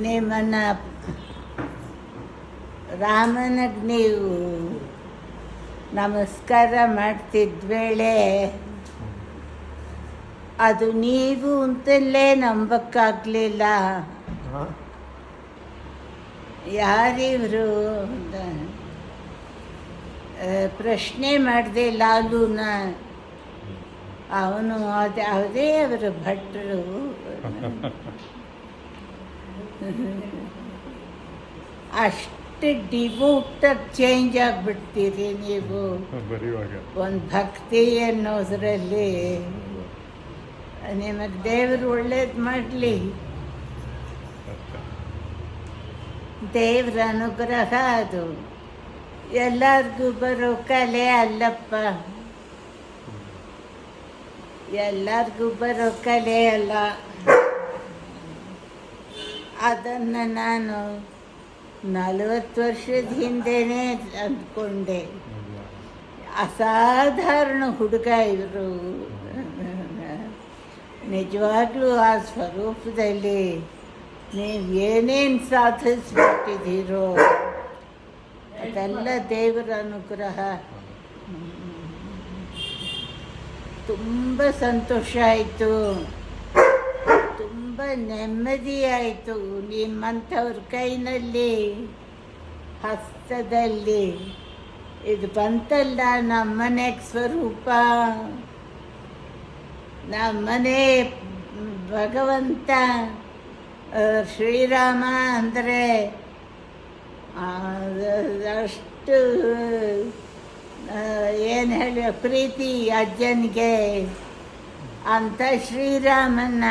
ನಿಮ್ಮನ್ನ ರಾಮನಗ್ ನೀವು ನಮಸ್ಕಾರ ಮಾಡ್ತಿದ್ದ ವೇಳೆ ಅದು ನೀವು ಅಂತಲೇ ನಂಬಕ್ಕಾಗಲಿಲ್ಲ. ಯಾರಿವರು ಪ್ರಶ್ನೆ ಮಾಡಿದೆ ಲಾಲೂನ. ಅವನು ಅದೇ ಅವರ ಭಟ್ರು. ಅಷ್ಟು ಡಿವೋಟ್ ಚೇಂಜ್ ಆಗಿಬಿಡ್ತೀರಿ ನೀವು. ಒಂದು ಭಕ್ತಿ ಅನ್ನೋದ್ರಲ್ಲಿ ನಿಮಗೆ ದೇವರು ಒಳ್ಳೇದು ಮಾಡಲಿ. ದೇವ್ರ ಅನುಗ್ರಹ ಅದು. ಎಲ್ಲರಿಗೂ ಬರೋ ಕಲೆ ಅಲ್ಲಪ್ಪ. ಎಲ್ಲರಿಗೂ ಬರೋ ಕಲೆ ಅಲ್ಲ. ಅದನ್ನು ನಾನು ನಲವತ್ತು ವರ್ಷದ ಹಿಂದೆನೇ ಅಂದ್ಕೊಂಡೆ. ಅಸಾಧಾರಣ ಹುಡುಗ ಇವರು. ನಿಜವಾಗ್ಲೂ ಆ ಸ್ವರೂಪದಲ್ಲಿ ನೀವು ಏನೇನು ಸಾಧಿಸ್ಬಿಟ್ಟಿದ್ದೀರೋ ಅದೆಲ್ಲ ದೇವರ ಅನುಗ್ರಹ. ತುಂಬ ಸಂತೋಷ ಆಯಿತು. ತುಂಬ ನೆಮ್ಮದಿಯಾಯಿತು ನಿಮ್ಮಂಥವ್ರ ಕೈನಲ್ಲಿ. ಹಸ್ತದಲ್ಲಿ. ಇದು ಬಂತಲ್ಲ ನಮ್ಮನೆಗೆ ಸ್ವರೂಪ. ನಮ್ಮನೆ ಭಗವಂತ ಶ್ರೀರಾಮ ಅಂದರೆ ಅಷ್ಟು ಏನು ಹೇಳಿ, ಪ್ರೀತಿ ಅಜ್ಜನಿಗೆ. ಅಂತ ಶ್ರೀರಾಮನ್ನ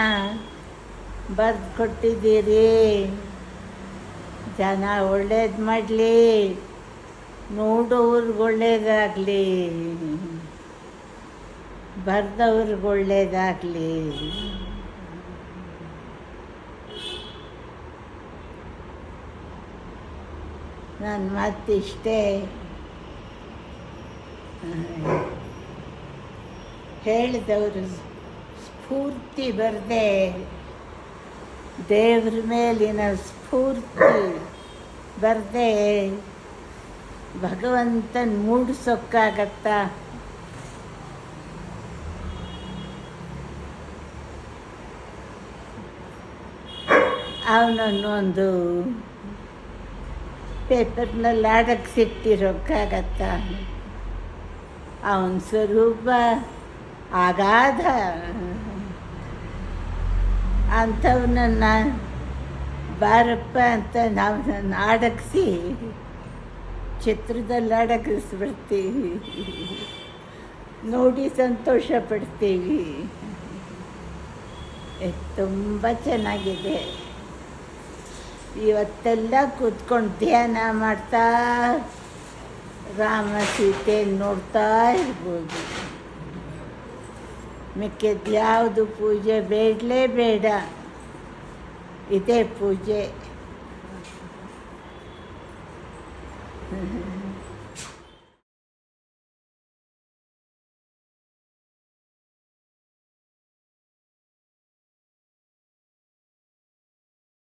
ಬರೆದು ಕೊಟ್ಟಿದ್ದೀರಿ. ಜನ ಒಳ್ಳೇದು ಮಾಡಲಿ. ನೋಡೋರ್ಗೆ ಒಳ್ಳೇದಾಗಲಿ. ಬರೆದವ್ರಿಗೆ ಒಳ್ಳೇದಾಗಲಿ. ನನ್ನ ಮತ್ತಿಷ್ಟೇ. ಹೇಳಿದವರು ಸ್ಫೂರ್ತಿ ಬರದೆ ದೇವ್ರ ಮೇಲಿನ ಸ್ಫೂರ್ತಿ ಬರದೆ ಭಗವಂತನ ಮೂಡಿಸೋಕ್ಕಾಗತ್ತಾ ಅವನನ್ನೊಂದು ಪೇಪರ್ನಲ್ಲಿ ಅಡಗಿಸಿಟ್ಟಿರೋಕ್ಕಾಗತ್ತ ಅವನ ಸ್ವರೂಪ ಅಗಾಧ. ಅಂಥವನನ್ನ ಬಾರಪ್ಪ ಅಂತ ನಾವು ಅಡಗಿಸಿ ಚಿತ್ರದಲ್ಲಿ ಅಡಗಿಸ್ಬಿಡ್ತೀವಿ. ನೋಡಿ ಸಂತೋಷ ಪಡ್ತೀವಿ. ತುಂಬ ಚೆನ್ನಾಗಿದೆ. ಇವತ್ತೆಲ್ಲ ಕೂತ್ಕೊಂಡು ಧ್ಯಾನ ಮಾಡ್ತಾ ರಾಮ ಸೀತೆ ನೋಡ್ತಾ ಇರ್ಬೋದು. ಮಿಕ್ಕಿದ್ದು ಯಾವುದು ಪೂಜೆ ಬೇಡಲೇ ಬೇಡ ಇದೇ ಪೂಜೆ